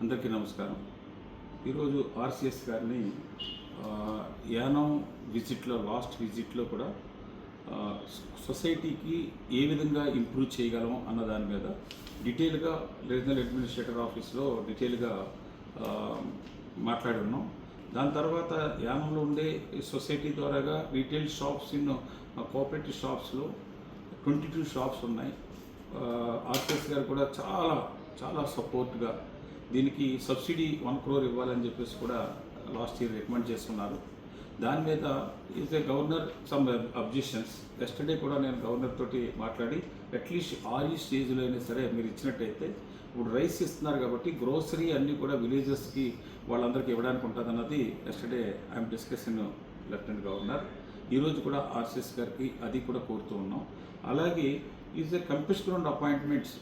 అందరికీ నమస్కారం. ఈరోజు ఆర్సిఎస్ గారిని యానం విజిట్లో లాస్ట్ విజిట్లో కూడా సొసైటీకి ఏ విధంగా ఇంప్రూవ్ చేయగలము అన్న దాని మీద డీటెయిల్గా రీజనల్ అడ్మినిస్ట్రేటర్ ఆఫీస్లో డీటెయిల్గా మాట్లాడి ఉన్నాం. దాని తర్వాత యానంలో ఉండే సొసైటీ ద్వారాగా రీటైల్ షాప్స్ ఇన్ కోఆపరేటివ్ షాప్స్లో ట్వంటీ టూ షాప్స్ ఉన్నాయి. ఆర్టిఎస్ గారు కూడా చాలా చాలా సపోర్ట్గా దీనికి సబ్సిడీ వన్ క్రోర్ ఇవ్వాలని చెప్పేసి కూడా లాస్ట్ ఇయర్ రికమెండ్ చేస్తున్నారు. దాని మీద is a governor some objections yesterday కూడా నేను గవర్నర్ తోటి మాట్లాడి అట్లీస్ట్ ఆర్ ఈ స్టేజ్లో అయినా సరే మీరు ఇచ్చినట్టయితే ఇప్పుడు రైస్ ఇస్తున్నారు కాబట్టి గ్రోసరీ అన్నీ కూడా విలేజెస్కి వాళ్ళందరికీ ఇవ్వడానికి ఉంటుంది అన్నది yesterday IM discussion lieutenant governor ఈరోజు కూడా ఆర్సిఎస్ గారికి అది కూడా కోరుతూ ఉన్నాం. అలాగే is a compass ground appointments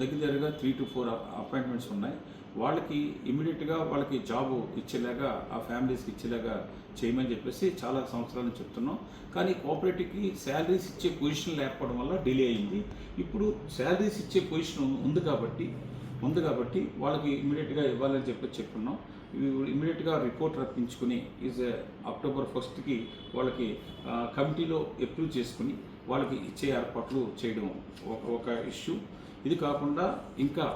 దగ్గర దగ్గరగా త్రీ టు ఫోర్ అపాయింట్మెంట్స్ ఉన్నాయి. వాళ్ళకి ఇమీడియట్గా వాళ్ళకి జాబ్ ఇచ్చేలాగా ఆ ఫ్యామిలీస్కి ఇచ్చేలాగా చేయమని చెప్పేసి చాలా సంవత్సరాల నుంచి చెప్తున్నాం. కానీ కోఆపరేటివ్కి శాలరీస్ ఇచ్చే పొజిషన్ లేకపోవడం వల్ల డిలే అయింది. ఇప్పుడు శాలరీస్ ఇచ్చే పొజిషన్ ఉంది కాబట్టి ఉంది కాబట్టి వాళ్ళకి ఇమీడియట్గా ఇవ్వాలని చెప్పి చెప్పున్నాం ఇమీడియట్గా రిపోర్ట్ రప్పించుకుని ఈజ్ అక్టోబర్ ఫస్ట్కి వాళ్ళకి కమిటీలో అప్రూవ్ చేసుకుని వాళ్ళకి ఇచ్చే ఏర్పాట్లు చేయడం ఒక ఒక ఇష్యూ ఇది కాకుండా ఇంకా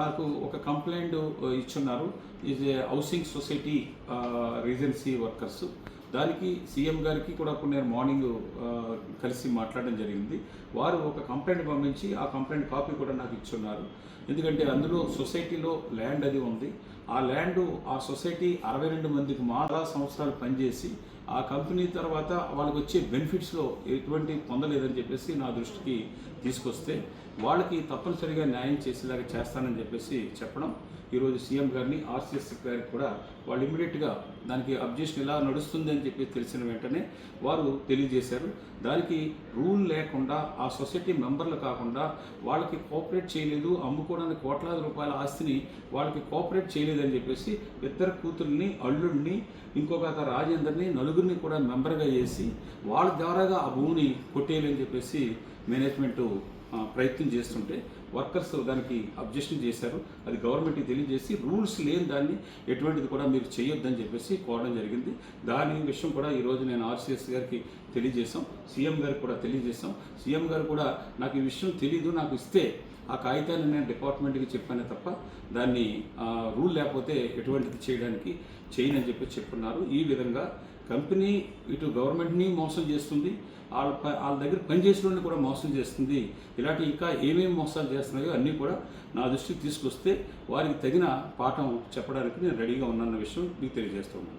నాకు ఒక కంప్లైంట్ ఇచ్చున్నారు. Is a housing society regency workers. దానికి సీఎం గారికి కూడా ఇప్పుడు నేను మార్నింగ్ కలిసి మాట్లాడడం జరిగింది. వారు ఒక కంప్లైంట్ పంపించి ఆ కంప్లైంట్ కాపీ కూడా నాకు ఇచ్చున్నారు. ఎందుకంటే అందులో సొసైటీలో ల్యాండ్ అది ఉంది. ఆ ల్యాండ్ ఆ సొసైటీ అరవై రెండు మందికి మారా సంవత్సరాలు పనిచేసి ఆ కంపెనీ తర్వాత వాళ్ళకి వచ్చే బెనిఫిట్స్లో ఎటువంటి పొందలేదని చెప్పేసి నా దృష్టికి తీసుకొస్తే వాళ్ళకి తప్పనిసరిగా న్యాయం చేసేలాగా చేస్తానని చెప్పేసి చెప్పడం. ఈరోజు సీఎం గారిని ఆర్సీఎస్ గారికి కూడా వాళ్ళు ఇమీడియట్గా దానికి అబ్జెక్షన్ ఎలా నడుస్తుంది అని చెప్పి తెలిసిన వెంటనే వారు తెలియజేశారు. దానికి రూల్ లేకుండా ఆ సొసైటీ మెంబర్లు కాకుండా వాళ్ళకి కోఆపరేట్ చేయలేదు అమ్ముకోవడానికి కోట్లాది రూపాయల ఆస్తిని వాళ్ళకి కోఆపరేట్ అని చెప్పేసి ఇద్దరు కూతుర్ని అల్లుడిని ఇంకొక రాజేందర్ని నలుగురిని కూడా మెంబర్గా చేసి వాళ్ళ ద్వారాగా ఆ భూమిని కొట్టేయాలని చెప్పేసి మేనేజ్మెంటు ప్రయత్నం చేస్తుంటే వర్కర్స్ దానికి అబ్జెక్షన్ చేశారు. అది గవర్నమెంట్కి తెలియజేసి రూల్స్ లేని దాన్ని ఎటువంటిది కూడా మీరు చేయొద్దని చెప్పేసి కోరడం జరిగింది. దాని విషయం కూడా ఈరోజు నేను ఆర్సీఎస్ గారికి తెలియజేశాం. సీఎం గారికి కూడా తెలియజేశాం. సీఎం గారు కూడా నాకు ఈ విషయం తెలీదు నాకు ఇస్తే ఆ కాగితాన్ని నేను డిపార్ట్మెంట్కి చెప్పానే తప్ప దాన్ని రూల్ లేకపోతే ఎటువంటిది చేయడానికి చేయనని చెప్పి చెప్పున్నారు. ఈ విధంగా కంపెనీ ఇటు గవర్నమెంట్ని మోసం చేస్తుంది వాళ్ళ ప- వాళ్ళ దగ్గర పనిచేసిన కూడా మోసం చేస్తుంది. ఇలాంటి ఇంకా ఏమేమి మోసాలు చేస్తున్నాయో అన్నీ కూడా నా దృష్టికి తీసుకొస్తే వారికి తగిన పాఠం చెప్పడానికి నేను రెడీగా ఉన్నాన్న విషయం మీకు తెలియజేస్తున్నాను